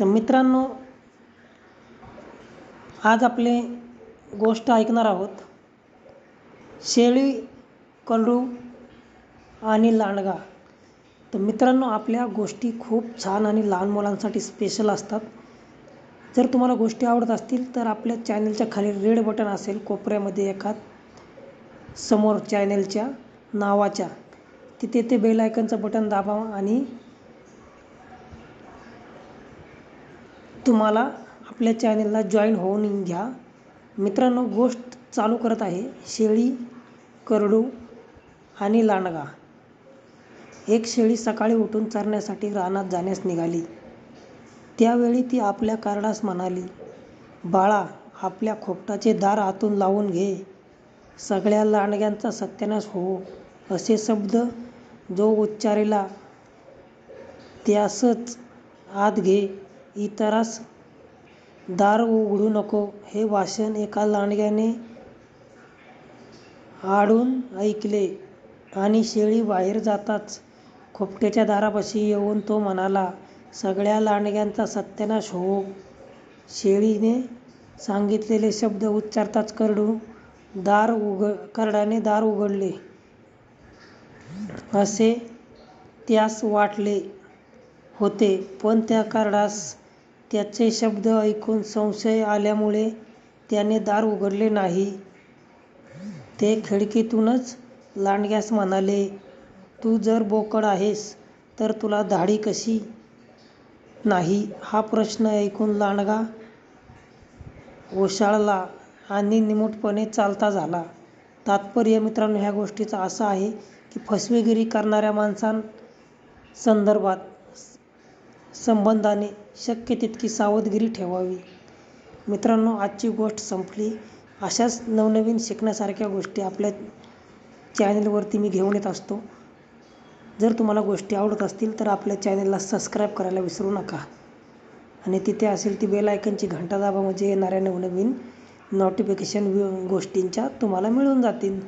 तर मित्रांनो आज आपले गोष्ट ऐकणार आहोत. शेळी कलरू आणि लांडगा. तर मित्रांनो आपल्या गोष्टी खूप छान आणि लहान मुलांसाठी स्पेशल असतात. जर तुम्हाला गोष्टी आवडत असतील तर आपल्या चॅनलच्या खाली रेड बटन असेल कोपऱ्यामध्ये एखाद समोर चॅनलच्या नावाच्या. तिथे ते बेल आयकनचं बटन दाबा आणि तुम्हाला आपल्या चॅनलला जॉईन होऊन घ्या. मित्रांनो गोष्ट चालू करत आहे. शेळी करडू आणि लांडगा. एक शेळी सकाळी उठून चरण्यासाठी रानात जाण्यास निघाली. त्यावेळी ती आपल्या कारडास म्हणाली बाळा आपल्या खोपटाचे दार आतून लावून घे. सगळ्या लांडग्यांचा सत्यानाश हो असे शब्द जो उच्चारेला त्यासच आत घे. इतरास दार उघडू नको. हे वाचन एका लांडग्याने आडून ऐकले आणि शेळी बाहेर जाताच खोपटेच्या दारापाशी येऊन तो म्हणाला सगळ्या लांडग्यांचा सत्यानाश हो. शेळीने सांगितलेले शब्द उच्चारताच करडू. दार उघ करडाने दार उघडले. असे त्यास वाटले होते. पण त्या करडास त्याचे शब्द ऐकून संशय आल्यामुळे त्याने दार उघडले नाही. ते खिडकीतूनच लांडग्यास म्हणाले तू जर बोकड आहेस तर तुला दाढी कशी? नाही हा प्रश्न ऐकून लांडगा ओशाळला आणि निमूटपणे चालता झाला. तात्पर्य मित्रांनो ह्या गोष्टीचं असं आहे की फसवेगिरी करणाऱ्या माणसांसंदर्भात संबंधाने शक्य तितकी सावधगिरी ठेवावी. मित्रांनो आजची गोष्ट संपली. अशाच नवनवीन शिकण्यासारख्या गोष्टी आपल्या चॅनलवरती मी घेऊन येत असतो. जर तुम्हाला गोष्टी आवडत असतील तर आपल्या चॅनलला सबस्क्राईब करायला विसरू नका. आणि तिथे असेल ती बेल आयकनची घंटा दाबा म्हणजे येणाऱ्या नवनवीन नोटिफिकेशन गोष्टींच्या तुम्हाला मिळून जातील.